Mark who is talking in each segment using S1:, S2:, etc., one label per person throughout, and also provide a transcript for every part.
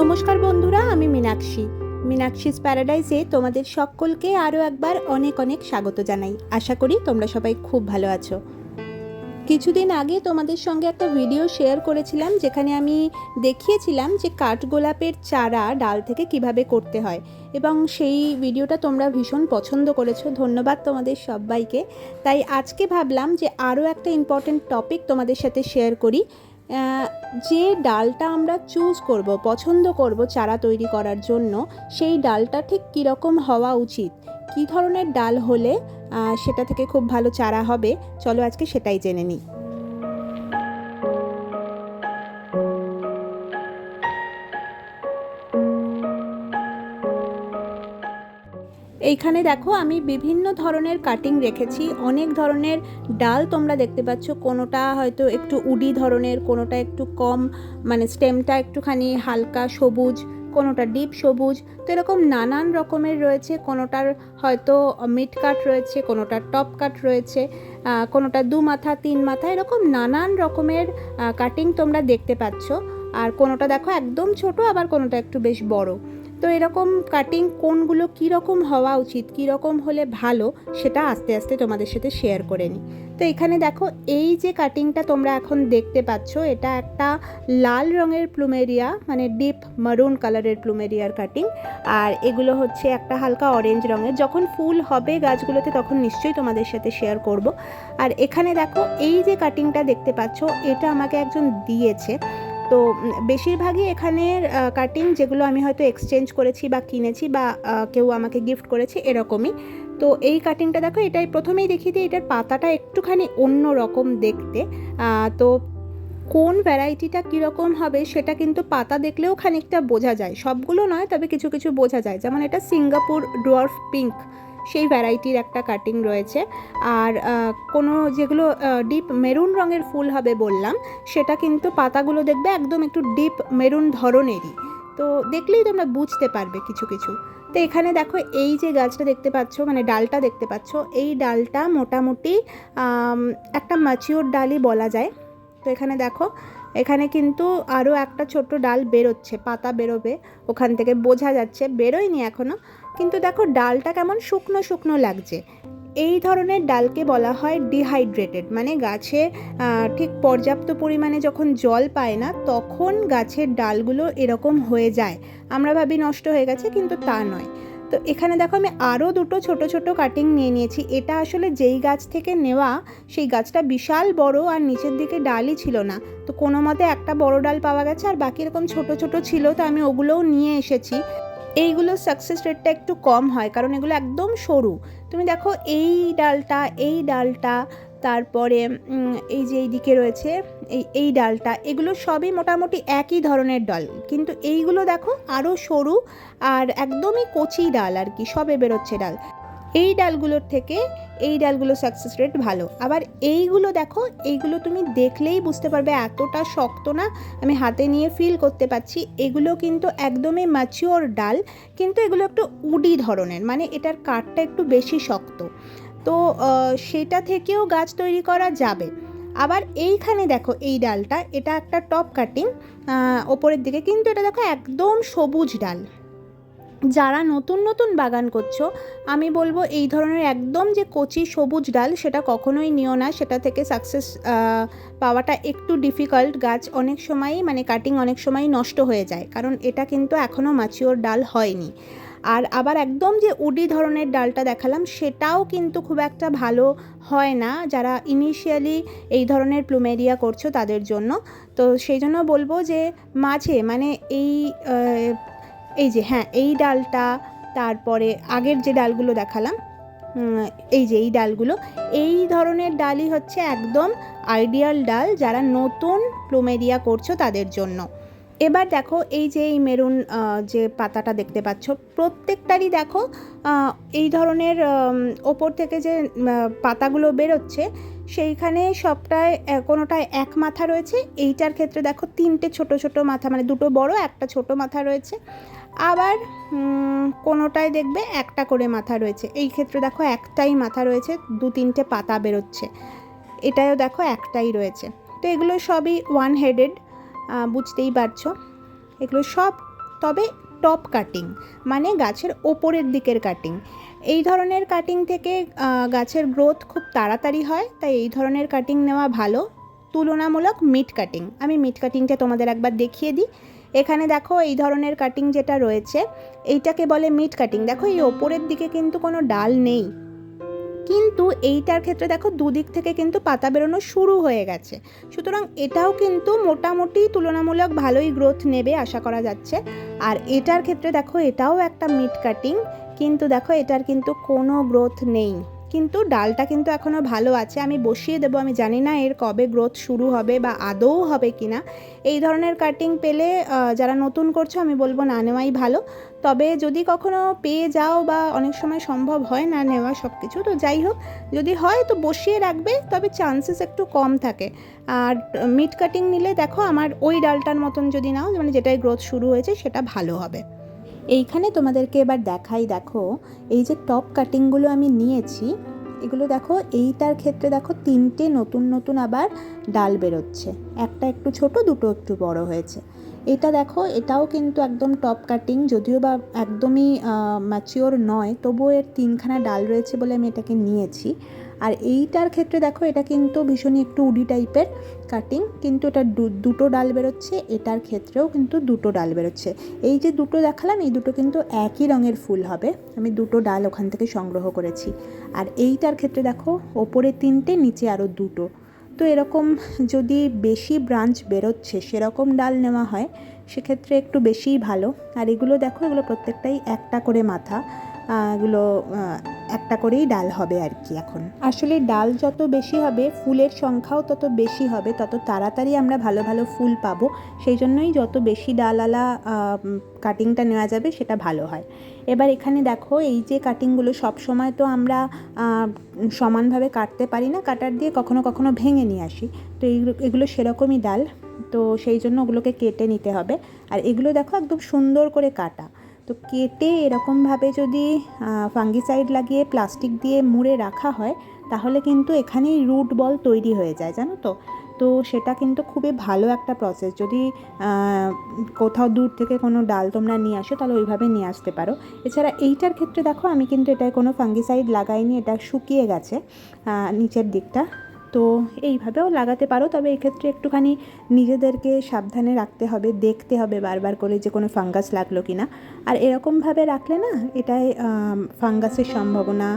S1: নমস্কার বন্ধুরা, আমি মীনাক্ষী। মীনাক্ষীস প্যারাডাইসে তোমাদের সকলকে আরও একবার অনেক অনেক স্বাগত জানাই। আশা করি তোমরা সবাই খুব ভালো আছো। কিছুদিন আগে তোমাদের সঙ্গে একটা ভিডিও শেয়ার করেছিলাম, যেখানে আমি দেখিয়েছিলাম যে কাঠগোলাপের চারা ডাল থেকে কীভাবে করতে হয়। এবং সেই ভিডিওটা তোমরা ভীষণ পছন্দ করেছ। ধন্যবাদ তোমাদের সবাইকে। তাই আজকে ভাবলাম যে আরও একটা ইম্পর্টেন্ট টপিক তোমাদের সাথে শেয়ার করি। যে ডালটা আমরা চুজ করব, পছন্দ করব চারা তৈরি করার জন্য, সেই ডালটা ঠিক কীরকম হওয়া উচিত? কী ধরনের ডাল হলে সেটা থেকে খুব ভালো চারা হবে? চলো আজকে সেটাই জেনে নিই। এইখানে দেখো আমি বিভিন্ন ধরনের কাটিং রেখেছি। অনেক ধরনের ডাল তোমরা দেখতে পাচ্ছ, কোনোটা হয়তো একটু উডি ধরনের, কোনোটা একটু কম মানে স্টেমটা একটুখানি হালকা সবুজ, কোনোটা ডিপ সবুজ। তো এরকম নানান রকমের রয়েছে, কোনোটার হয়তো মিড কাট রয়েছে, কোনোটার টপ কাট রয়েছে কোনোটা দু মাথা, তিন মাথা, এরকম নানান রকমের কাটিং তোমরা দেখতে পাচ্ছ। আর কোনোটা দেখো একদম ছোট, আবার কোনোটা একটু বেশ বড়। তো এরকম কাটিং কোনগুলো কীরকম হওয়া উচিত, কীরকম হলে ভালো, সেটা আস্তে আস্তে তোমাদের সাথে শেয়ার করে নিই। তো এখানে দেখো, এই যে কাটিংটা তোমরা এখন দেখতে পাচ্ছ, এটা একটা লাল রঙের প্লুমেরিয়া মানে ডিপ মারুন কালারের প্লুমেরিয়ার কাটিং আর এগুলো হচ্ছে একটা হালকা অরেঞ্জ রঙের। যখন ফুল হবে গাছগুলোতে, তখন নিশ্চয়ই তোমাদের সাথে শেয়ার করব। আর এখানে দেখো, এই যে কাটিংটা দেখতে পাচ্ছ, এটা আমাকে একজন দিয়েছে। তো বেশিরভাগই এখানের কাটিং যেগুলো আমি হয়তো এক্সচেঞ্জ করেছি বা কিনেছি বা কেউ আমাকে গিফট করেছে এরকমই। তো এই কাটিংটা দেখো, এটাই প্রথমেই দেখিয়ে দিই, এটার পাতাটা একটুখানি অন্য রকম দেখতে। তো কোন ভ্যারাইটিটা কীরকম হবে সেটা কিন্তু পাতা দেখলেও খানিকটা বোঝা যায়। সবগুলো নয়, তবে কিছু কিছু বোঝা যায়। যেমন এটা সিঙ্গাপুর ডোয়ার্ফ পিঙ্ক। সেই ভ্যারাইটির একটা কাটিং রয়েছে। আর কোনো যেগুলো ডিপ মেরুন রঙের ফুল হবে বললাম, সেটা কিন্তু পাতাগুলো দেখবে একদম একটু ডিপ মেরুন ধরনেরই। তো দেখলেই তোমরা বুঝতে পারবে কিছু কিছু। তো এখানে দেখো এই যে গাছটা দেখতে পাচ্ছ মানে ডালটা দেখতে পাচ্ছ, এই ডালটা মোটামুটি একটা ম্যাচিওর ডালই বলা যায়। তো এখানে দেখো, এখানে কিন্তু আরও একটা ছোট্ট ডাল বেরোচ্ছে, পাতা বেরোবে, ওখান থেকে বোঝা যাচ্ছে, বেরোয়নি এখনও কিন্তু দেখো ডালটা কেমন শুকনো শুকনো লাগছে। এই ধরনের ডালকে বলা হয় ডিহাইড্রেটেড মানে গাছে ঠিক পর্যাপ্ত পরিমাণে যখন জল পায় না, তখন গাছের ডালগুলো এরকম হয়ে যায়। আমরা ভাবি নষ্ট হয়ে গেছে, কিন্তু তা নয়। তো এখানে দেখো আমি আরও দুটো ছোট ছোট কাটিং নিয়ে নিয়েছি। এটা আসলে যেই গাছ থেকে নেওয়া, সেই গাছটা বিশাল বড় আর নিচের দিকে ডালই ছিল না। তো কোনো মতে একটা বড় ডাল পাওয়া গেছে আর বাকি এরকম ছোট ছোট ছিল, তো আমি ওগুলোও নিয়ে এসেছি। এইগুলো সাকসেস রেটটা একটু কম হয়, কারণ এগুলো একদম সরু। তুমি দেখো এই ডালটা এই ডালটা, তারপরে এই যে এই দিকে রয়েছে, এই এই ডালটা, এগুলো সবই মোটামুটি একই ধরনের ডাল। কিন্তু এইগুলো দেখো আরও সরু আর একদমই কচি ডাল আর কি, সবে বেরোচ্ছে ডাল। এই ডালগুলোর থেকে এই ডালগুলো সাকসেস রেট ভালো। আবার এইগুলো দেখো, এইগুলো তুমি দেখলেই বুঝতে পারবে এতটা শক্ত না, আমি হাতে নিয়ে ফিল করতে পারছি এগুলো কিন্তু একদমই ম্যাচিওর ডাল, কিন্তু এগুলো একটু উডি ধরনের মানে এটার কাঠটা একটু বেশি শক্ত। তো সেটা থেকেও গাছ তৈরি করা যাবে। আবার এইখানে দেখো, এই ডালটা, এটা একটা টপ কাটিং ওপরের দিকে, কিন্তু এটা দেখো একদম সবুজ ডাল। যারা নতুন নতুন বাগান করছ, আমি বলব এই ধরনের একদম যে কচি সবুজ ডাল সেটা কখনোই নিও না। সেটা থেকে সাকসেস পাওয়াটা একটু ডিফিকাল্ট গাছ অনেক সময়ই মানে কাটিং অনেক সময়ই নষ্ট হয়ে যায়। কারণ এটা কিন্তু এখনও ম্যাচিওর ডাল হয়নি। আর আবার একদম যে উডি ধরনের ডালটা দেখালাম, সেটাও কিন্তু খুব একটা ভালো হয় না। যারা ইনিশিয়ালি এই ধরনের প্লুমেরিয়া করছ, তাদের জন্য। তো সেই জন্য বলব যে মাঝে মানে এই এই যে হ্যাঁ এই ডালটা, তারপরে আগের যে ডালগুলো দেখালাম এই যে এই ডালগুলো, এই ধরনের ডালই হচ্ছে একদম আইডিয়াল ডাল যারা নতুন প্লুমেরিয়া করছ তাদের জন্য। এবার দেখো এই যে এই মেরুন যে পাতাটা দেখতে পাচ্ছ, প্রত্যেকটারই দেখো এই ধরনের ওপর থেকে যে পাতাগুলো বেরোচ্ছে সেইখানে সবটায় কোনোটায় এক মাথা রয়েছে। এইটার ক্ষেত্রে দেখো তিনটে ছোট ছোট মাথা মানে দুটো বড়, একটা ছোট মাথা রয়েছে। আবার কোনোটায় দেখবে একটা করে মাথা রয়েছে। এই ক্ষেত্রে দেখো একটাই মাথা রয়েছে, দু তিনটে পাতা বেরোচ্ছে। এটাও দেখো একটাই রয়েছে। তো এগুলো সবই ওয়ান হেডেড বুঝতেই পারছ। এগুলো সব, তবে টপ কাটিং মানে গাছের ওপরের দিকের কাটিং এই ধরনের কাটিং থেকে গাছের গ্রোথ খুব তাড়াতাড়ি হয়, তাই এই ধরনের কাটিং নেওয়া ভালো। তুলনামূলক মিড কাটিং আমি মিড কাটিংটা তোমাদের একবার দেখিয়ে দিই। এখানে দেখো এই ধরনের কাটিং যেটা রয়েছে, এইটাকে বলে মিড কাটিং দেখো এই ওপরের দিকে কিন্তু কোনো ডাল নেই। কিন্তু এইটার ক্ষেত্রে দেখো দুদিক থেকে কিন্তু পাতা বেরোনো শুরু হয়ে গেছে। সুতরাং এটাও কিন্তু মোটামুটি তুলনামূলক ভালোই গ্রোথ নেবে, আশা করা যাচ্ছে। আর এটার ক্ষেত্রে দেখো এটাও একটা মিড কাটিং কিন্তু দেখো, এটার কিন্তু কোনো গ্রোথ নেই। কিন্তু ডালটা কিন্তু এখনও ভালো আছে। আমি বসিয়ে দেবো, আমি জানি না এর কবে গ্রোথ শুরু হবে বা আদৌ হবে কি না এই ধরনের কাটিং পেলে যারা নতুন করছ, আমি বলব না, নেওয়াই ভালো। তবে যদি কখনো পেয়ে যাও বা অনেক সময় সম্ভব হয় না নেওয়া সব কিছু তো যাই হোক, যদি হয় তো বসিয়ে রাখবে, তবে চান্সেস একটু কম থাকে। আর মিড কাটিং নিলে দেখো, আমার ওই ডালটার মতন যদি নাও মানে যেটাই গ্রোথ শুরু হয়েছে, সেটা ভালো হবে। এইখানে তোমাদেরকে এবার দেখাই, দেখো, এই যে টপ কাটিংগুলো আমি নিয়েছি, এগুলো দেখো, এইটার ক্ষেত্রে দেখো তিনটে নতুন নতুন আবার ডাল বেরোচ্ছে। একটা একটু ছোট, দুটো একটু বড় হয়েছে। এটা দেখো, এটাও কিন্তু একদম টপ কাটিং যদিও বা একদমই ম্যাচিওর নয়, তবুও এর তিনখানা ডাল রয়েছে বলে আমি এটাকে নিয়েছি। আর এইটার ক্ষেত্রে দেখো, এটা কিন্তু ভীষণই একটু উডি টাইপের কাটিং কিন্তু এটা দুটো ডাল বেরোচ্ছে, এটার ক্ষেত্রেও কিন্তু দুটো ডাল বেরোচ্ছে। এই যে দুটো দেখালাম, এই দুটো কিন্তু একই রঙের ফুল হবে। আমি দুটো ডাল ওখান থেকে সংগ্রহ করেছি। আর এইটার ক্ষেত্রে দেখো, ওপরে তিনটে, নিচে আরও দুটো। তো এরকম যদি বেশি ব্রাঞ্চ বেরোচ্ছে, সেরকম ডাল নেওয়া হয়, সেক্ষেত্রে একটু বেশিই ভালো। আর এগুলো দেখো, এগুলো প্রত্যেকটাই একটা করে মাথা এগুলো একটা করেই ডাল হবে আর কি এখন। আসলে ডাল যত বেশি হবে, ফুলের সংখ্যাও তত বেশি হবে, তত তাড়াতাড়ি আমরা ভালো ভালো ফুল পাবো। সেই জন্যই যত বেশি ডালওয়ালা কাটিংটা নেওয়া যাবে সেটা ভালো হয়। এবার এখানে দেখো, এই যে কাটিংগুলো সব সময় তো আমরা সমানভাবে কাটতে পারি না কাটার দিয়ে কখনো কখনো ভেঙে নিয়ে আসি। তো এগুলো সেরকমই ডাল, তো সেই জন্য ওগুলোকে কেটে নিতে হবে। আর এগুলো দেখো একদম সুন্দর করে কাটা। তো কেটে এরকমভাবে যদি ফাঙ্গিসাইড লাগিয়ে প্লাস্টিক দিয়ে মুড়ে রাখা হয়, তাহলে কিন্তু এখানেই রুট বল তৈরি হয়ে যায়, জানো তো? তো সেটা কিন্তু খুবই ভালো একটা প্রসেস যদি কোথাও দূর থেকে কোনো ডাল তোমরা নিয়ে আসো, তাহলে ওইভাবে নিয়ে আসতে পারো। এছাড়া এইটার ক্ষেত্রে দেখো, আমি কিন্তু এটায় কোনো ফাঙ্গিসাইড লাগাইনি, এটা শুকিয়ে গেছে নিচের দিকটা। তো এইভাবেও লাগাতে পারো। তবে এক্ষেত্রে একটুখানি নিজেদেরকে সাবধানে রাখতে হবে, দেখতে হবে বারবার করে যে কোনো ফাঙ্গাস লাগল কি না আর এরকমভাবে রাখলে না এটায় ফাঙ্গাসের সম্ভাবনা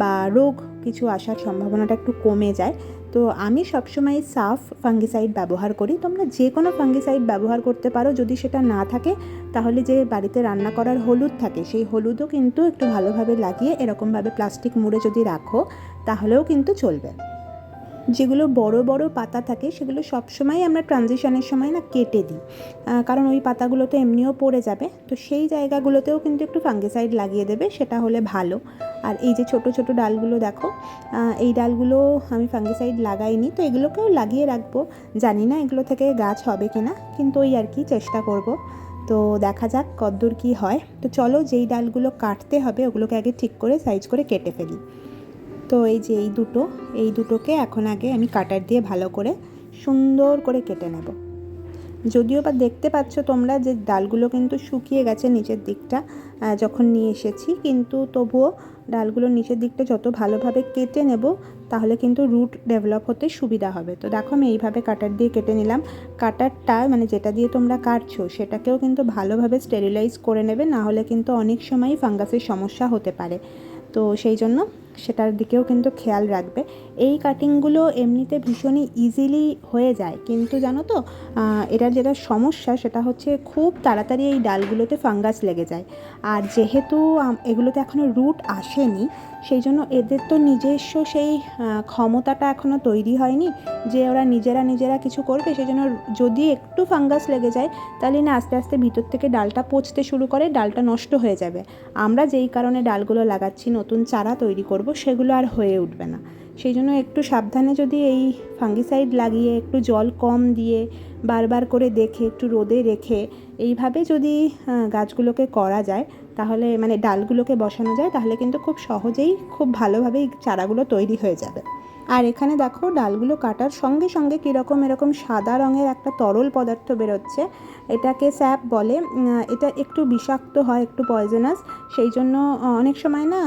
S1: বা রোগ কিছু আসার সম্ভাবনাটা একটু কমে যায়। তো আমি সবসময় সাফ ফাঙ্গিসাইড ব্যবহার করি। তোমরা যে কোনো ফাঙ্গিসাইড ব্যবহার করতে পারো, যদি সেটা না থাকে, তাহলে যে বাড়িতে রান্না করার হলুদ থাকে, সেই হলুদও কিন্তু একটু ভালোভাবে লাগিয়ে এরকমভাবে প্লাস্টিক মুড়ে যদি রাখো, তাহলেও কিন্তু চলবে। যেগুলো বড় বড় পাতা থাকে, সেগুলো সবসময় আমরা ট্রানজিশনের সময় না কেটে দিই। কারণ ওই পাতাগুলো তো এমনিও পড়ে যাবে। তো সেই জায়গাগুলোতেও কিন্তু একটু ফাঙ্গিসাইড লাগিয়ে দেবে, সেটা হলে ভালো। আর এই যে ছোট ছোট ডালগুলো দেখো এই ডালগুলো আমি ফাঙ্গিসাইড লাগাইনি, তো এগুলোকেও লাগিয়ে রাখব। জানি না এগুলো থেকে গাছ হবে কি না কিন্তু ওই আর কি চেষ্টা করব। তো দেখা যাক কদ্দূর কী হয়। তো চলো যেই ডালগুলো কাটতে হবে, ওগুলোকে আগে ঠিক করে সাইজ করে কেটে ফেলি। তো এই যে এই দুটো, এই দুটোকে এখন আগে আমি কাটার দিয়ে ভালো করে সুন্দর করে কেটে নেব। যদিও বা দেখতে পাচ্ছ তোমরা যে ডালগুলো কিন্তু শুকিয়ে গেছে নিচের দিকটা যখন নিয়ে এসেছি, কিন্তু তবুও ডালগুলোর নিচের দিকটা যত ভালোভাবে কেটে নেব, তাহলে কিন্তু রুট ডেভেলপ হতে সুবিধা হবে। তো দেখো আমি এইভাবে কাটার দিয়ে কেটে নিলাম। কাটারটা মানে যেটা দিয়ে তোমরা কাটছো, সেটাকেও কিন্তু ভালোভাবে স্টেরিলাইজ করে নেবে, না হলে কিন্তু অনেক সময়ই ফাঙ্গাসের সমস্যা হতে পারে। তো সেই জন্য সেটার দিকেও কিন্তু খেয়াল রাখবে। এই কাটিংগুলো এমনিতে ভীষণই ইজিলি হয়ে যায়। কিন্তু জানো তো এটার যেটা সমস্যা সেটা হচ্ছে খুব তাড়াতাড়ি এই ডালগুলোতে ফাঙ্গাস লেগে যায়। আর যেহেতু এগুলোতে এখনও রুট আসেনি, সেই জন্য এদের তো নিজস্ব সেই ক্ষমতাটা এখনও তৈরি হয়নি যে ওরা নিজেরা নিজেরা কিছু করবে। সেই জন্য যদি একটু ফাঙ্গাস লেগে যায়, তাহলে না আস্তে আস্তে ভিতর থেকে ডালটা পচতে শুরু করে, ডালটা নষ্ট হয়ে যাবে। আমরা যেই কারণে ডালগুলো লাগাচ্ছি, নতুন চারা তৈরি করব সেগুলো আর হয়ে উঠবে না। সেই জন্য একটু সাবধানে যদি এই ফাঙ্গিসাইড লাগিয়ে, একটু জল কম দিয়ে, বারবার করে দেখে, একটু রোদে রেখে, এইভাবে যদি গাছগুলোকে করা যায়, তাহলে মানে ডালগুলোকে বসানো যায়, তাহলে কিন্তু খুব সহজেই, খুব ভালোভাবেই চারাগুলো তৈরি হয়ে যাবে। আর এখানে দেখো ডালগুলো কাটার সঙ্গে সঙ্গে কীরকম এরকম সাদা রঙের একটা তরল পদার্থ বেরোচ্ছে। এটাকে স্যাপ বলে। এটা একটু বিষাক্ত হয়, একটু পয়জনাস সেই জন্য অনেক সময় না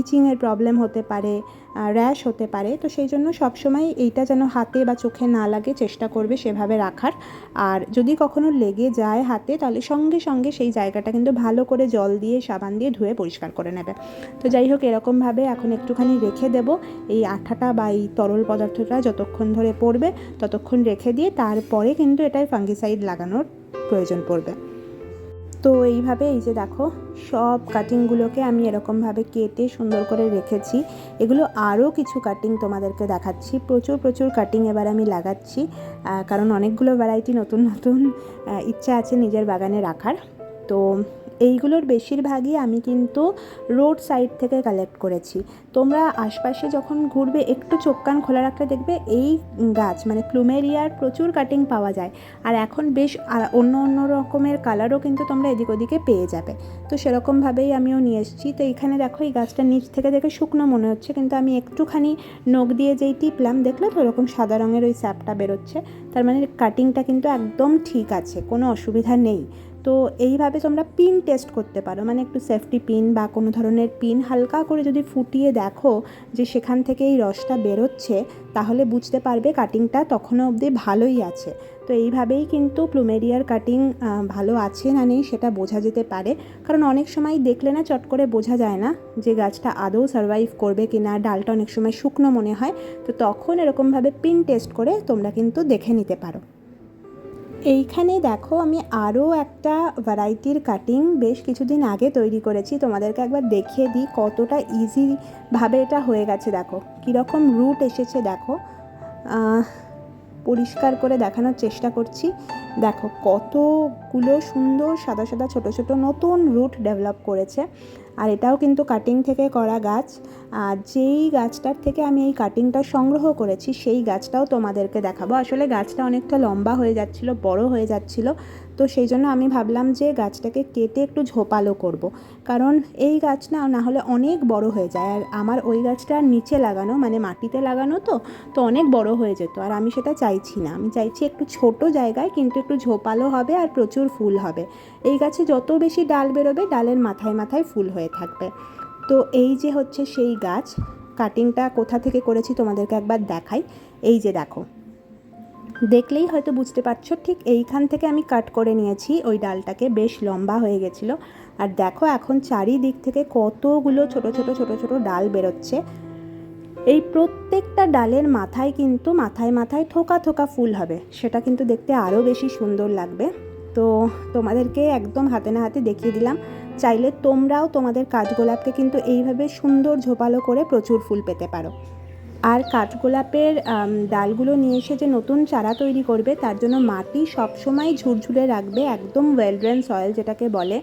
S1: ইচিংয়ের প্রবলেম হতে পারে। র্যাশ হতে পারে। তো সেই জন্য সবসময় এইটা যেন হাতে বা চোখে না লাগে, চেষ্টা করবে সেভাবে রাখার। আর যদি কখনো লেগে যায় হাতে, তাহলে সঙ্গে সঙ্গে সেই জায়গাটা কিন্তু ভালো করে জল দিয়ে, সাবান দিয়ে ধুয়ে পরিষ্কার করে নেবে। তো যাই হোক, এরকমভাবে এখন একটুখানি রেখে দেব। এই আঠাটা বা এই তরল পদার্থটা যতক্ষণ ধরে পড়বে, ততক্ষণ রেখে দিয়ে তারপরে কিন্তু এটায় ফাঙ্গিসাইড লাগানোর প্রয়োজন পড়বে। তো এইভাবে এই যে দেখো, সব কাটিংগুলোকে আমি এরকমভাবে কেটে সুন্দর করে রেখেছি। এগুলো আরও কিছু কাটিং তোমাদেরকে দেখাচ্ছি। প্রচুর প্রচুর কাটিং এবার আমি লাগাচ্ছি কারণ অনেকগুলো ভ্যারাইটি নতুন নতুন ইচ্ছা আছে নিজের বাগানে রাখার। তো এইগুলোর বেশিরভাগই আমি কিন্তু রোড সাইড থেকে কালেক্ট করেছি। তোমরা আশপাশে যখন ঘুরবে, একটু চোখ কান খোলা রাখলে দেখবে এই গাছ মানে প্লুমেরিয়ার প্রচুর কাটিং পাওয়া যায়। আর এখন বেশ অন্য অন্য রকমের কালারও কিন্তু তোমরা এদিক ওদিকে পেয়ে যাবে। তো সেরকমভাবেই আমিও নিয়ে এসেছি। তো এখানে দেখো, এই গাছটা নিচ থেকে দেখে শুকনো মনে হচ্ছে, কিন্তু আমি একটুখানি নখ দিয়ে যেই টিপলাম, দেখলে তো ওরকম সাদা রঙের ওই স্যাপটা বেরোচ্ছে। তার মানে কাটিংটা কিন্তু একদম ঠিক আছে, কোনো অসুবিধা নেই। তো এইভাবে তোমরা পিন টেস্ট করতে পারো। মানে একটু সেফটি পিন বা কোনো ধরনের পিন হালকা করে যদি ফুটিয়ে দেখো যে সেখান থেকে এই রসটা বেরোচ্ছে, তাহলে বুঝতে পারবে কাটিংটা তখনও অবধি ভালোই আছে। তো এইভাবেই কিন্তু প্লুমেরিয়ার কাটিং ভালো আছে না নেই সেটা বোঝা যেতে পারে। কারণ অনেক সময় দেখলে না চট করে বোঝা যায় না যে গাছটা আদৌ সার্ভাইভ করবে কি না ডালটা অনেক সময় শুকনো মনে হয়। তো তখন এরকমভাবে পিন টেস্ট করে তোমরা কিন্তু দেখে নিতে পারো। এইখানে দেখো আমি আরও একটা ভ্যারাইটির কাটিং বেশ কিছুদিন আগে তৈরি করেছি। তোমাদেরকে একবার দেখিয়ে দিই কতটা ইজিভাবে এটা হয়ে গেছে। দেখো, কীরকম রুট এসেছে দেখো। পরিষ্কার করে দেখানোর চেষ্টা করছি। দেখো, কতগুলো সুন্দর সাদা সাদা ছোট ছোট নতুন রুট ডেভেলপ করেছে। আর এটাও কিন্তু কাটিং থেকে করা গাছ। আর যেই গাছটার থেকে আমি এই কাটিংটা সংগ্রহ করেছি, সেই গাছটাও তোমাদেরকে দেখাবো। আসলে গাছটা অনেকটা লম্বা হয়ে যাচ্ছিল, বড় হয়ে যাচ্ছিল। তো সেই জন্য আমি ভাবলাম যে গাছটাকে কেটে একটু ঝোপালো করব। কারণ এই গাছ না না হলে অনেক বড় হয়ে যায়। আর আমার ওই গাছটা নিচে লাগানো মানে মাটিতে লাগানো তো তো অনেক বড় হয়ে যেত। আর আমি সেটা চাইছি না। আমি চাইছি একটু ছোট জায়গায়, কিন্তু একটু ঝোপালো হবে আর প্রচুর ফুল হবে। এই গাছে যত বেশি ডাল বেরোবে, ডালের মাথায় মাথায় ফুল হয়ে থাকবে। তো এই যে হচ্ছে সেই গাছ কাটিংটা কোথা থেকে করেছি তোমাদেরকে একবার দেখাই। এই যে দেখো। দেখলেই হয়তো বুঝতে পারছ, ঠিক এইখান থেকে আমি কাট করে নিয়েছি। ওই ডালটাকে বেশ লম্বা হয়ে গেছিল। আর দেখো এখন চারিদিক থেকে কতগুলো ছোট ছোট ছোট ছোট ডাল বেরোচ্ছে। এই প্রত্যেকটা ডালের মাথায় কিন্তু মাথায় মাথায় থোকা থোকা ফুল হবে। সেটা কিন্তু দেখতে আরও বেশি সুন্দর লাগবে। তো তোমাদেরকে একদম হাতে না হাতে দেখিয়ে দিলাম। চাইলে তোমরাও তোমাদের কাঠগোলাপকে কিন্তু এইভাবে সুন্দর ঝোপালো করে প্রচুর ফুল পেতে পারো। আর কাঠগোলাপের ডালগুলো নিয়ে এসে যে নতুন চারা তৈরি করবে, তার জন্য মাটি সবসময় ঝুরঝুরে রাখবে, একদম ওয়েল ড্রেন সয়েল যেটাকে বলে।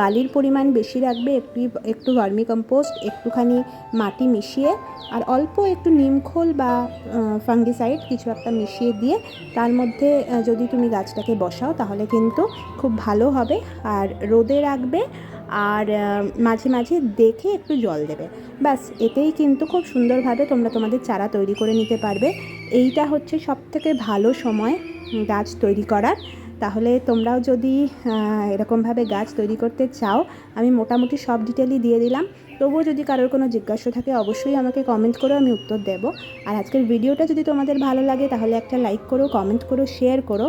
S1: বালির পরিমাণ বেশি রাখবে, একটু একটু ভার্মি কম্পোস্ট একটুখানি মাটি মিশিয়ে, আর অল্প একটু নিমখোল বা ফাঙ্গিসাইড কিছু একটা মিশিয়ে দিয়ে, তার মধ্যে যদি তুমি গাছটাকে বসাও, তাহলে কিন্তু খুব ভালো হবে। আর রোদে রাখবে আর মাঝে মাঝে দেখে একটু জল দেবে। ব্যাস, এতেই কিন্তু খুব সুন্দরভাবে তোমরা তোমাদের চারা তৈরি করে নিতে পারবে। এইটা হচ্ছে সবথেকে ভালো সময় গাছ তৈরি করার। তাহলে তোমরাও যদি এরকমভাবে গাছ তৈরি করতে চাও, আমি মোটামুটি সব ডিটেলই দিয়ে দিলাম। তবুও যদি কারোর কোনো জিজ্ঞাসা থাকে, অবশ্যই আমাকে কমেন্ট করো আমি উত্তর দেব। আর আজকের ভিডিওটা যদি তোমাদের ভালো লাগে, তাহলে একটা লাইক করো কমেন্ট করো শেয়ার করো।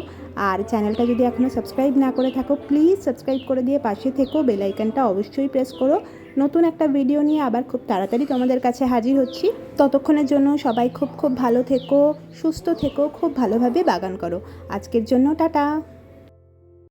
S1: আর চ্যানেলটা যদি এখনও সাবস্ক্রাইব না করে থাকো প্লিজ সাবস্ক্রাইব করে দিয়ে পাশে থেকো বেল আইকনটা অবশ্যই প্রেস করো। নতুন একটা ভিডিও নিয়ে আবার খুব তাড়াতাড়ি তোমাদের কাছে হাজির হচ্ছি। ততক্ষণের জন্য সবাই খুব খুব ভালো থেকো, সুস্থ থেকো, খুব ভালোভাবে বাগান করো। আজকের জন্য টাটা।